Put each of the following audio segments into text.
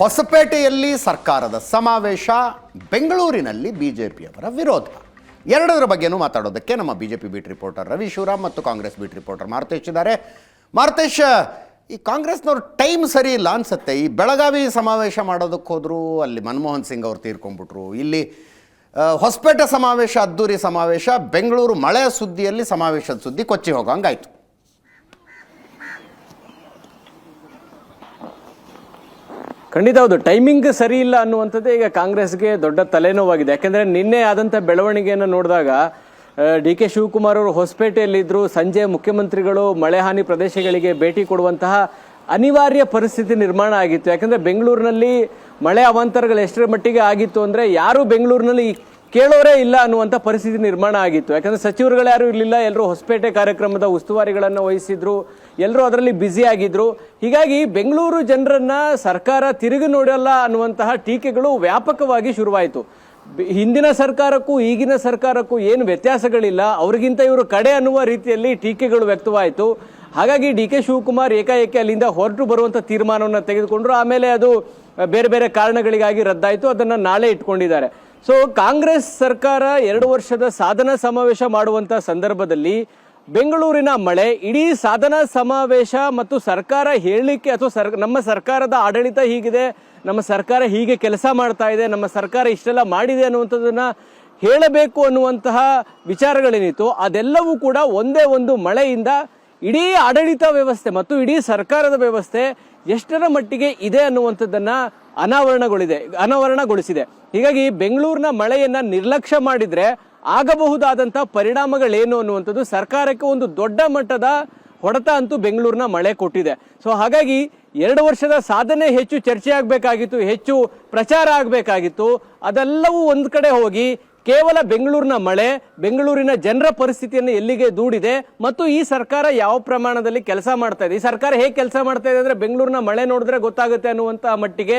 ಹೊಸಪೇಟೆಯಲ್ಲಿ ಸರ್ಕಾರದ ಸಮಾವೇಶ, ಬೆಂಗಳೂರಿನಲ್ಲಿ ಬಿಜೆಪಿಯವರ ವಿರೋಧ. ಎರಡರ ಬಗ್ಗೆನೂ ಮಾತಾಡೋದಕ್ಕೆ ನಮ್ಮ BJP beat reporter Ravi Shivaram ಮತ್ತು ಕಾಂಗ್ರೆಸ್ ಬೀಟ್ ರಿಪೋರ್ಟರ್ ಮಾರುತೇಶ್ ಇದ್ದಾರೆ. ಮಾರುತೇಶ್, ಈ ಕಾಂಗ್ರೆಸ್ನವ್ರ ಟೈಮ್ ಸರಿ ಇಲ್ಲ ಅನ್ಸುತ್ತೆ. ಈ ಬೆಳಗಾವಿ ಸಮಾವೇಶ ಮಾಡೋದಕ್ಕೆ ಹೋದ್ರು, ಅಲ್ಲಿ ಮನಮೋಹನ್ ಸಿಂಗ್ ಅವ್ರು ತೀರ್ಕೊಂಡ್ಬಿಟ್ರು. ಇಲ್ಲಿ ಹೊಸಪೇಟೆ ಸಮಾವೇಶ, ಅದ್ದೂರಿ ಸಮಾವೇಶ, ಬೆಂಗಳೂರು ಮಳೆ ಸುದ್ದಿಯಲ್ಲಿ ಸಮಾವೇಶದ ಸುದ್ದಿ ಕೊಚ್ಚಿ ಹೋಗೋಂಗಾಯ್ತು ಖಂಡಿತ ಹೌದು. ಟೈಮಿಂಗ್ ಸರಿ ಇಲ್ಲ ಅನ್ನುವಂಥದ್ದೇ ಈಗ ಕಾಂಗ್ರೆಸ್ಗೆ ದೊಡ್ಡ ತಲೆನೋವಾಗಿದೆ. ಯಾಕಂದ್ರೆ ನಿನ್ನೆ ಆದಂಥ ಬೆಳವಣಿಗೆಯನ್ನು ನೋಡಿದಾಗ ಡಿ ಕೆ ಶಿವಕುಮಾರ್ ಅವರು ಹೊಸಪೇಟೆಯಲ್ಲಿದ್ದರು ಸಂಜೆ ಮುಖ್ಯಮಂತ್ರಿಗಳು ಮಳೆ ಹಾನಿ ಪ್ರದೇಶಗಳಿಗೆ ಭೇಟಿ ಕೊಡುವಂತಹ ಅನಿವಾರ್ಯ ಪರಿಸ್ಥಿತಿ ನಿರ್ಮಾಣ ಆಗಿತ್ತು. ಯಾಕಂದ್ರೆ ಬೆಂಗಳೂರಿನಲ್ಲಿ ಮಳೆ ಅವಾಂತರಗಳು ಎಷ್ಟರ ಮಟ್ಟಿಗೆ ಆಗಿತ್ತು ಅಂದ್ರೆ ಯಾರು ಬೆಂಗಳೂರಿನಲ್ಲಿ ಕೇಳೋರೇ ಇಲ್ಲ ಅನ್ನುವಂಥ ಪರಿಸ್ಥಿತಿ ನಿರ್ಮಾಣ ಆಗಿತ್ತು. ಯಾಕಂದರೆ ಸಚಿವರುಗಳು ಯಾರು ಇರಲಿಲ್ಲ ಎಲ್ಲರೂ ಹೊಸಪೇಟೆ ಕಾರ್ಯಕ್ರಮದ ಉಸ್ತುವಾರಿಗಳನ್ನು ವಹಿಸಿದ್ರು ಎಲ್ಲರೂ ಅದರಲ್ಲಿ ಬ್ಯುಸಿ ಆಗಿದ್ರು. ಹೀಗಾಗಿ ಬೆಂಗಳೂರು ಜನರನ್ನು ಸರ್ಕಾರ ತಿರುಗಿ ನೋಡಲ್ಲ ಅನ್ನುವಂತಹ ಟೀಕೆಗಳು ವ್ಯಾಪಕವಾಗಿ ಶುರುವಾಯಿತು. ಹಿಂದಿನ ಸರ್ಕಾರಕ್ಕೂ ಈಗಿನ ಸರ್ಕಾರಕ್ಕೂ ಏನು ವ್ಯತ್ಯಾಸಗಳಿಲ್ಲ, ಅವರಿಗಿಂತ ಇವರು ಕಡೆ ಅನ್ನುವ ರೀತಿಯಲ್ಲಿ ಟೀಕೆಗಳು ವ್ಯಕ್ತವಾಯಿತು. ಹಾಗಾಗಿ ಡಿ ಕೆ ಶಿವಕುಮಾರ್ ಏಕಾಏಕಿ ಅಲ್ಲಿಂದ ಹೊರಟು ಬರುವಂಥ ತೀರ್ಮಾನವನ್ನು ತೆಗೆದುಕೊಂಡ್ರು. ಆಮೇಲೆ ಅದು ಬೇರೆ ಬೇರೆ ಕಾರಣಗಳಿಗಾಗಿ ರದ್ದಾಯಿತು. ಅದನ್ನು ನಾಳೆ ಇಟ್ಕೊಂಡಿದ್ದಾರೆ. ಸೊ ಕಾಂಗ್ರೆಸ್ ಸರ್ಕಾರ ಎರಡು ವರ್ಷದ ಸಾಧನಾ ಸಮಾವೇಶ ಮಾಡುವಂಥ ಸಂದರ್ಭದಲ್ಲಿ ಬೆಂಗಳೂರಿನ ಮಳೆ, ಇಡೀ ಸಾಧನಾ ಸಮಾವೇಶ ಮತ್ತು ಸರ್ಕಾರ ಹೇಳಲಿಕ್ಕೆ ಅಥವಾ ಸರ್, ನಮ್ಮ ಸರ್ಕಾರದ ಆಡಳಿತ ಹೀಗಿದೆ, ನಮ್ಮ ಸರ್ಕಾರ ಹೀಗೆ ಕೆಲಸ ಮಾಡ್ತಾ ಇದೆ, ನಮ್ಮ ಸರ್ಕಾರ ಇಷ್ಟೆಲ್ಲ ಮಾಡಿದೆ ಅನ್ನುವಂಥದ್ದನ್ನು ಹೇಳಬೇಕು ಅನ್ನುವಂತಹ ವಿಚಾರಗಳೇನಿತ್ತು, ಅದೆಲ್ಲವೂ ಕೂಡ ಒಂದೇ ಒಂದು ಮಳೆಯಿಂದ ಇಡೀ ಆಡಳಿತ ವ್ಯವಸ್ಥೆ ಮತ್ತು ಇಡೀ ಸರ್ಕಾರದ ವ್ಯವಸ್ಥೆ ಎಷ್ಟರ ಮಟ್ಟಿಗೆ ಇದೆ ಅನ್ನುವಂಥದ್ದನ್ನ ಅನಾವರಣಗೊಳಿದೆ, ಅನಾವರಣಗೊಳಿಸಿದೆ. ಹೀಗಾಗಿ ಬೆಂಗಳೂರಿನ ಮಳೆಯನ್ನ ನಿರ್ಲಕ್ಷ್ಯ ಮಾಡಿದ್ರೆ ಆಗಬಹುದಾದಂಥ ಪರಿಣಾಮಗಳೇನು ಅನ್ನುವಂಥದ್ದು ಸರ್ಕಾರಕ್ಕೆ ಒಂದು ದೊಡ್ಡ ಮಟ್ಟದ ಹೊಡೆತ ಅಂತೂ ಬೆಂಗಳೂರಿನ ಮಳೆ ಕೊಟ್ಟಿದೆ. ಸೊ ಹಾಗಾಗಿ ಎರಡು ವರ್ಷದ ಸಾಧನೆ ಹೆಚ್ಚು ಚರ್ಚೆ ಆಗಬೇಕಾಗಿತ್ತು ಹೆಚ್ಚು ಪ್ರಚಾರ ಆಗಬೇಕಾಗಿತ್ತು. ಅದೆಲ್ಲವೂ ಒಂದು ಕಡೆ ಹೋಗಿ ಕೇವಲ ಬೆಂಗಳೂರಿನ ಮಳೆ, ಬೆಂಗಳೂರಿನ ಜನರ ಪರಿಸ್ಥಿತಿಯನ್ನು ಎಲ್ಲಿಗೆ ದೂಡಿದೆ ಮತ್ತು ಈ ಸರ್ಕಾರ ಯಾವ ಪ್ರಮಾಣದಲ್ಲಿ ಕೆಲಸ ಮಾಡ್ತಾ ಇದೆ? ಈ ಸರ್ಕಾರ ಹೇಗೆ ಕೆಲಸ ಮಾಡ್ತಾ ಇದೆ ಅಂದ್ರೆ ಬೆಂಗಳೂರಿನ ಮಳೆ ನೋಡಿದ್ರೆ ಗೊತ್ತಾಗುತ್ತೆ ಅನ್ನುವಂತ ಮಟ್ಟಿಗೆ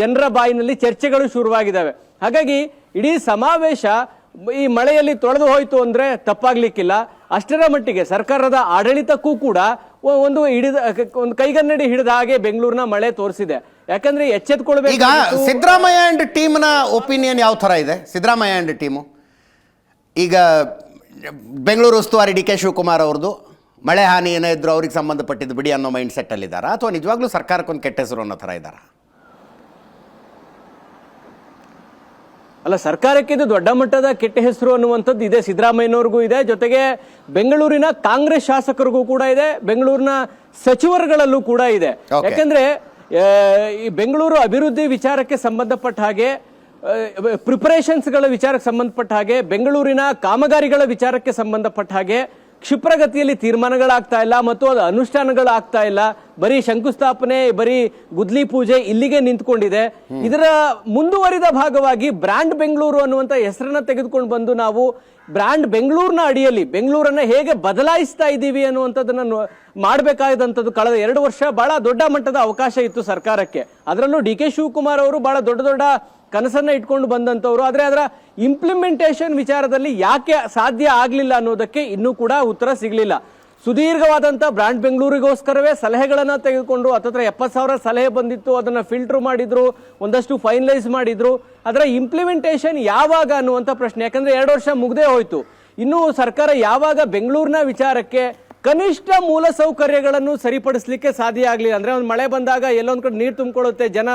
ಜನರ ಬಾಯಿನಲ್ಲಿ ಚರ್ಚೆಗಳು ಶುರುವಾಗಿದ್ದಾವೆ. ಹಾಗಾಗಿ ಇಡೀ ಸಮಾವೇಶ ಈ ಮಳೆಯಲ್ಲಿ ತೊಳೆದು ಹೋಯಿತು ಅಂದ್ರೆ ತಪ್ಪಾಗ್ಲಿಕ್ಕಿಲ್ಲ. ಅಷ್ಟರ ಮಟ್ಟಿಗೆ ಸರ್ಕಾರದ ಆಡಳಿತಕ್ಕೂ ಕೂಡ ಒಂದು ಹಿಡಿದ ಒಂದು ಕೈಗನ್ನಡಿ ಹಿಡಿದ ಹಾಗೆ ಬೆಂಗಳೂರಿನ ಮಳೆ ತೋರಿಸಿದೆ. ಯಾಕಂದ್ರೆ ಈಗ ಎಚ್ಚೆತ್ಕೊಳ್ಬೇಕು ಸಿದ್ದರಾಮಯ್ಯ ಅಂಡ್ ಟೀಮ್ನ ಒಪಿನಿಯನ್ ಯಾವ ಥರ ಇದೆ? ಸಿದ್ದರಾಮಯ್ಯ ಅಂಡ್ ಟೀಮು ಈಗ ಬೆಂಗಳೂರು ಉಸ್ತುವಾರಿ ಡಿ ಕೆ ಶಿವಕುಮಾರ್ ಅವ್ರದ್ದು ಮಳೆ ಹಾನಿ ಏನೇ ಇದ್ರು ಅವ್ರಿಗೆ ಸಂಬಂಧಪಟ್ಟಿದ್ದು ಬಿಡಿ ಅನ್ನೋ ಮೈಂಡ್ ಸೆಟ್ಟಲ್ಲಿದ್ದಾರಾ ಅಥವಾ ನಿಜವಾಗ್ಲೂ ಸರ್ಕಾರಕ್ಕೊಂದು ಕೆಟ್ಟ ಹೆಸರು ಅನ್ನೋ ಥರ ಇದ್ದಾರಾ? ಅಲ್ಲ ಸರ್ಕಾರಕ್ಕೆ ಇದು ದೊಡ್ಡ ಮಟ್ಟದ ಕೆಟ್ಟ ಹೆಸರು ಅನ್ನುವಂಥದ್ದು ಇದೆ. ಸಿದ್ದರಾಮಯ್ಯನವ್ರಿಗೂ ಇದೆ. ಜೊತೆಗೆ ಬೆಂಗಳೂರಿನ ಕಾಂಗ್ರೆಸ್ ಶಾಸಕರಿಗೂ ಕೂಡ ಇದೆ. ಬೆಂಗಳೂರಿನ ಸಚಿವರುಗಳಲ್ಲೂ ಕೂಡ ಇದೆ. ಯಾಕಂದ್ರೆ ಈ ಬೆಂಗಳೂರು ಅಭಿವೃದ್ಧಿ ವಿಚಾರಕ್ಕೆ ಸಂಬಂಧಪಟ್ಟ ಹಾಗೆ ಪ್ರಿಪರೇಷನ್ಸ್ಗಳ ವಿಚಾರಕ್ಕೆ ಸಂಬಂಧಪಟ್ಟ ಹಾಗೆ ಬೆಂಗಳೂರಿನ ಕಾಮಗಾರಿಗಳ ವಿಚಾರಕ್ಕೆ ಸಂಬಂಧಪಟ್ಟ ಹಾಗೆ ಕ್ಷಿಪ್ರಗತಿಯಲ್ಲಿ ತೀರ್ಮಾನಗಳಾಗ್ತಾ ಇಲ್ಲ ಮತ್ತು ಅದು ಅನುಷ್ಠಾನಗಳಾಗ್ತಾ ಇಲ್ಲ. ಬರೀ ಶಂಕುಸ್ಥಾಪನೆ ಬರೀ ಗುದ್ಲಿ ಪೂಜೆ ಇಲ್ಲಿಗೆ ನಿಂತ್ಕೊಂಡಿದೆ. ಇದರ ಮುಂದುವರಿದ ಭಾಗವಾಗಿ ಬ್ರ್ಯಾಂಡ್ ಬೆಂಗಳೂರು ಅನ್ನುವಂಥ ಹೆಸರನ್ನ ತೆಗೆದುಕೊಂಡು ಬಂದು ನಾವು ಬ್ರ್ಯಾಂಡ್ ಬೆಂಗಳೂರಿನ ಅಡಿಯಲ್ಲಿ, ಬೆಂಗಳೂರನ್ನ ಹೇಗೆ ಬದಲಾಯಿಸ್ತಾ ಇದ್ದೀವಿ ಅನ್ನುವಂಥದ್ದನ್ನ ಮಾಡಬೇಕಾದಂಥದ್ದು ಕಳೆದ ಎರಡು ವರ್ಷ ಬಹಳ ದೊಡ್ಡ ಮಟ್ಟದ ಅವಕಾಶ ಇತ್ತು ಸರ್ಕಾರಕ್ಕೆ. ಅದರಲ್ಲೂ ಡಿ ಕೆ ಶಿವಕುಮಾರ್ ಅವರು ಬಹಳ ದೊಡ್ಡ ದೊಡ್ಡ ಕನಸನ್ನ ಇಟ್ಕೊಂಡು ಬಂದಂಥವ್ರು. ಆದರೆ ಅದರ ಇಂಪ್ಲಿಮೆಂಟೇಷನ್ ವಿಚಾರದಲ್ಲಿ ಯಾಕೆ ಸಾಧ್ಯ ಆಗಲಿಲ್ಲ ಅನ್ನೋದಕ್ಕೆ ಇನ್ನೂ ಕೂಡ ಉತ್ತರ ಸಿಗ್ಲಿಲ್ಲ. ಸುದೀರ್ಘವಾದಂಥ ಬ್ರಾಂಡ್ ಬೆಂಗಳೂರಿಗೋಸ್ಕರವೇ ಸಲಹೆಗಳನ್ನು ತೆಗೆದುಕೊಂಡು ಹತ್ತತ್ರ ಎಪ್ಪತ್ತು ಸಾವಿರ ಸಲಹೆ ಬಂದಿತ್ತು, ಅದನ್ನು ಫಿಲ್ಟ್ರ್ ಮಾಡಿದ್ರು, ಒಂದಷ್ಟು ಫೈನಲೈಸ್ ಮಾಡಿದ್ರು. ಅದರ ಇಂಪ್ಲಿಮೆಂಟೇಷನ್ ಯಾವಾಗ ಅನ್ನುವಂಥ ಪ್ರಶ್ನೆ, ಯಾಕಂದ್ರೆ ಎರಡು ವರ್ಷ ಮುಗ್ದೇ ಹೋಯ್ತು. ಇನ್ನೂ ಸರ್ಕಾರ ಯಾವಾಗ ಬೆಂಗಳೂರಿನ ವಿಚಾರಕ್ಕೆ ಕನಿಷ್ಠ ಮೂಲ ಸೌಕರ್ಯಗಳನ್ನು ಸರಿಪಡಿಸಲಿಕ್ಕೆ ಸಾಧ್ಯ ಆಗಲಿಲ್ಲ. ಅಂದರೆ ಒಂದು ಮಳೆ ಬಂದಾಗ ಎಲ್ಲೊಂದು ಕಡೆ ನೀರು ತುಂಬಿಕೊಳ್ಳುತ್ತೆ, ಜನ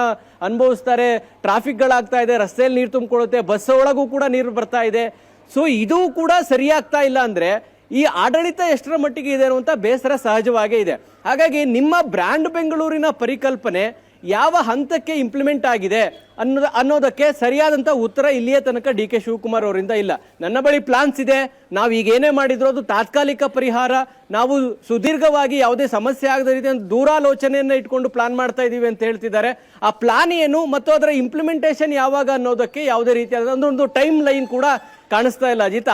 ಅನುಭವಿಸ್ತಾರೆ ಟ್ರಾಫಿಕ್ಗಳಾಗ್ತಾ ಇದೆ, ರಸ್ತೆಯಲ್ಲಿ ನೀರು ತುಂಬಿಕೊಳ್ಳುತ್ತೆ ಬಸ್ ಒಳಗೂ ಕೂಡ ನೀರು ಬರ್ತಾ ಇದೆ. ಸೊ ಇದು ಕೂಡ ಸರಿಯಾಗ್ತಾ ಇಲ್ಲ ಅಂದ್ರೆ ಈ ಆಡಳಿತ ಎಷ್ಟರ ಮಟ್ಟಿಗೆ ಇದೆ ಅನ್ನುವಂಥ ಬೇಸರ ಸಹಜವಾಗೇ ಇದೆ. ಹಾಗಾಗಿ ನಿಮ್ಮ ಬ್ರ್ಯಾಂಡ್ ಬೆಂಗಳೂರಿನ ಪರಿಕಲ್ಪನೆ ಯಾವ ಹಂತಕ್ಕೆ ಇಂಪ್ಲಿಮೆಂಟ್ ಆಗಿದೆ ಅನ್ನೋದ, ಅನ್ನೋದಕ್ಕೆ ಸರಿಯಾದಂಥ ಉತ್ತರ ಇಲ್ಲಿಯ ತನಕ ಡಿ ಕೆ ಶಿವಕುಮಾರ್ ಅವರಿಂದ ಇಲ್ಲ. ನನ್ನ ಬಳಿ ಪ್ಲಾನ್ಸ್ ಇದೆ. ನಾವು ಈಗ ಏನೇ ಮಾಡಿದ್ರು ಅದು ತಾತ್ಕಾಲಿಕ ಪರಿಹಾರ. ನಾವು ಸುದೀರ್ಘವಾಗಿ ಯಾವುದೇ ಸಮಸ್ಯೆ ಆಗದ ರೀತಿ ದೂರಾಲೋಚನೆಯನ್ನು ಇಟ್ಕೊಂಡು ಪ್ಲಾನ್ ಮಾಡ್ತಾ ಇದ್ದೀವಿ ಅಂತ ಹೇಳ್ತಿದ್ದಾರೆ. ಆ ಪ್ಲಾನ್ ಏನು ಮತ್ತು ಅದರ ಇಂಪ್ಲಿಮೆಂಟೇಷನ್ ಯಾವಾಗ ಅನ್ನೋದಕ್ಕೆ ಯಾವುದೇ ರೀತಿಯಾದ ಒಂದು ಟೈಮ್ ಲೈನ್ ಕೂಡ ಕಾಣಿಸ್ತಾ ಇಲ್ಲ. ಅಜಿತ್